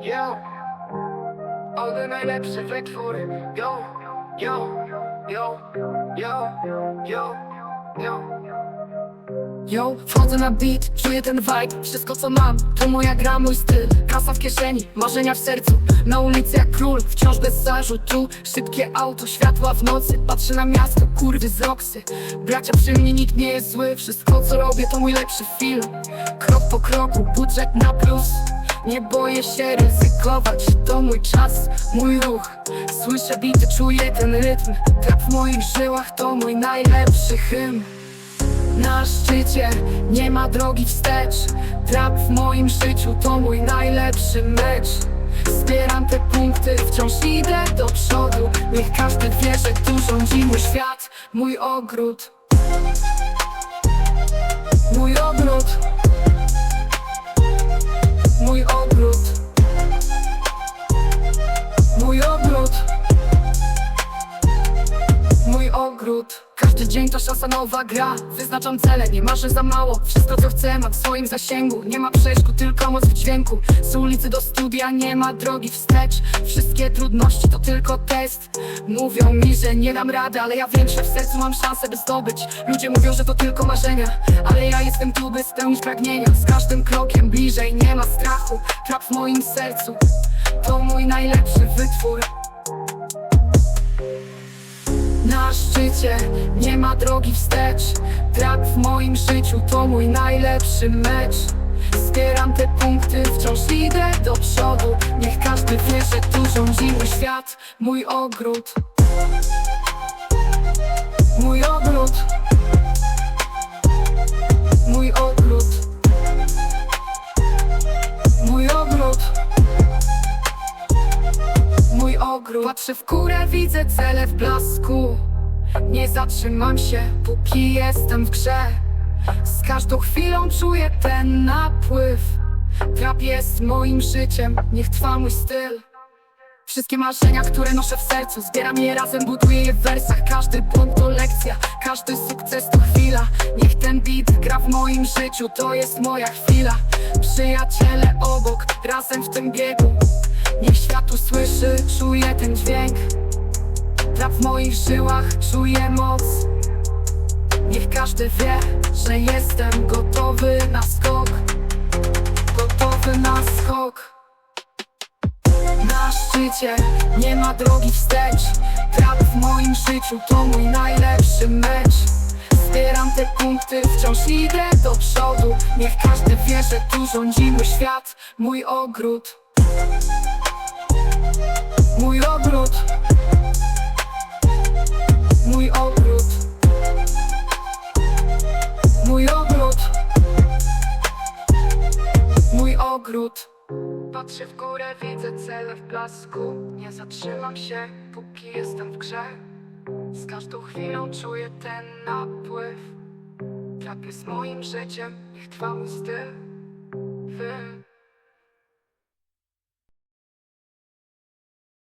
Yo, one najlepsze wytwory. Yo, yo, yo, yo, yo, yo. Yo, wchodzę na beat, czuję ten vibe. Wszystko co mam, to moja gra, mój styl. Kasa w kieszeni, marzenia w sercu. Na ulicy jak król, wciąż bez zarzutu. Szybkie auto, światła w nocy. Patrzę na miasto, kurwy z roksy. Bracia przy mnie, nikt nie jest zły. Wszystko co robię to mój lepszy film. Krok po kroku, budżet na plus nie boję się ryzykować, to mój czas, mój ruch. Słyszę bity, czuję ten rytm. Trap w moich żyłach to mój najlepszy hymn. Na szczycie nie ma drogi wstecz. Trap w moim życiu to mój najlepszy mecz. Zbieram te punkty, wciąż idę do przodu. Niech każdy wie, że tu rządzi mój świat, mój ogród. Mój ogród dzień to szansa nowa gra. Wyznaczam cele, nie marzę za mało. Wszystko co chcę mam w swoim zasięgu. Nie ma przeszkód, tylko moc w dźwięku. Z ulicy do studia nie ma drogi wstecz. Wszystkie trudności to tylko test. Mówią mi, że nie dam rady Ale ja wiem, że w sercu mam szansę by zdobyć. Ludzie mówią, że to tylko marzenia Ale ja jestem tu, by spełnić pragnienia. Z każdym krokiem bliżej nie ma strachu. Trap w moim sercu To mój najlepszy wytwór na szczycie. Nie ma drogi wstecz. Trap w moim życiu to mój najlepszy mecz. Zbieram te punkty, wciąż idę do przodu. Niech każdy wie, że tu rządzi mój świat. Mój ogród. Mój ogród. Mój ogród. Mój ogród. Mój ogród. Patrzę w górę, widzę cele w blasku Nie zatrzymam się, póki jestem w grze. Z każdą chwilą czuję ten napływ. Trap jest moim życiem, niech trwa mój styl. Wszystkie marzenia, które noszę w sercu Zbieram je razem, buduję je w wersach. Każdy błąd to lekcja, każdy sukces to chwila. Niech ten beat gra w moim życiu, to jest moja chwila. Przyjaciele obok, razem w tym biegu. Niech świat usłyszy, czuje ten dźwięk Trap w moich żyłach, czuję moc. Niech każdy wie, że jestem gotowy na skok. Gotowy na skok. Na szczycie nie ma drogi wstecz. Trap w moim życiu to mój najlepszy mecz. Zbieram te punkty, wciąż idę do przodu. Niech każdy wie, że tu rządzi mój świat, mój ogród. Mój ogród ogród. Patrzę w górę, widzę cele w blasku. Nie zatrzymam się, póki jestem w grze. Z każdą chwilą czuję ten napływ. Trap jest moim życiem, niech trwa mój styl. Wy